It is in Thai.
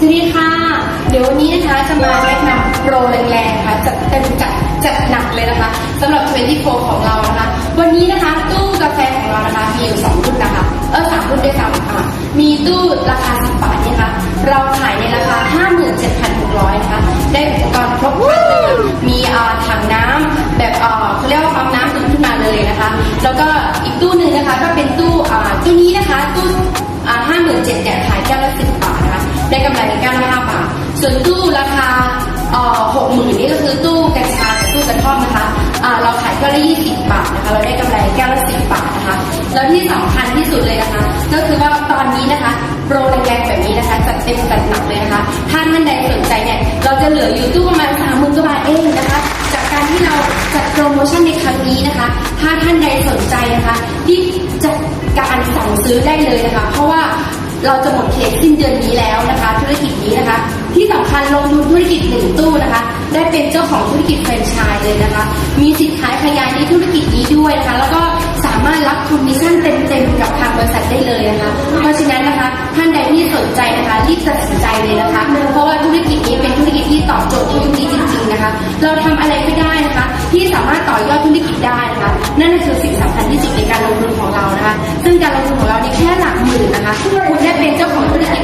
สวัสดีค่ะ เดี๋ยววันนี้นะคะจะมาแนะนำโปรแรงๆค่ะจัดเต็มจัดจัดหนักเลยนะคะสำหรับ 24 ของเรานะคะ วันนี้นะคะตู้กาแฟของเรานะคะมีอยู่สองรุ่นนะคะเออสามรุ่นด้วยซ้ำอะมีตู้ราคา 10 บาทนี่ยนะคะเราขายในราคา 57,600นะคะได้อุปกรณ์ครบครันเลยมีอ่าถังน้ำแบบอ่าเขาเรียกว่าปั๊มน้ำขึ้นมาเลยนะคะ แล้วก็อีกตู้หนึ่งนะคะก็เป็นตู้อ่าตู้นี้นะคะตู้ ได้กำไรในแก้วละห้าบาท ส่วนตู้ราคาเอ่อหกหมื่นนี่ก็คือตู้กัญชากับตู้กระท่อมนะคะอ่าเราขายแก้วละยี่สิบบาทนะคะ เราได้กำไรแก้วละสิบบาทนะคะ แล้วที่สำคัญที่สุดเลยนะคะ ก็คือว่าตอนนี้นะคะโปรแรงๆแบบนี้นะคะจัดเต็มจัดหนักเลยนะคะถ้าท่านใดสนใจเนี่ยเราจะเหลืออยู่ตู้ประมาณสามหมื่นกว่าบาทเองนะคะ จากการที่เราจัดโปรโมชั่นในครั้งนี้นะคะ ถ้าท่านใดสนใจนะคะรีบจัดการสั่งซื้อได้เลยนะคะ เพราะว่า เราจะหมดเขตสิ้นเดือนนี้แล้วนะคะ ธุรกิจนี้นะคะ ที่สำคัญลงทุนธุรกิจหนึ่งตู้นะคะ ได้เป็นเจ้าของธุรกิจแฟรนไชส์เลยนะคะ มีสิทธิ์ขายขยายในธุรกิจนี้ด้วยนะคะ แล้วก็สามารถรับคอมมิชชั่นเต็มๆกับทางบริษัทได้เลยนะคะ เพราะฉะนั้นนะคะ ท่านใดที่สนใจนะคะรีบตัดสินใจเลยนะคะ เพราะว่าธุรกิจนี้เป็นธุรกิจที่ตอบโจทย์ในยุคนี้จริง ๆนะคะ เราทำอะไรก็ได้นะคะ ที่สามารถต่อยอดธุรกิจได้นะคะ นั่นคือสิ่งสำคัญที่สุดในการลงทุนของเรานะคะ ซึ่งการลงทุนของเราใน นะคะคุณเนี่ยเป็นเจ้าของธุรกิจ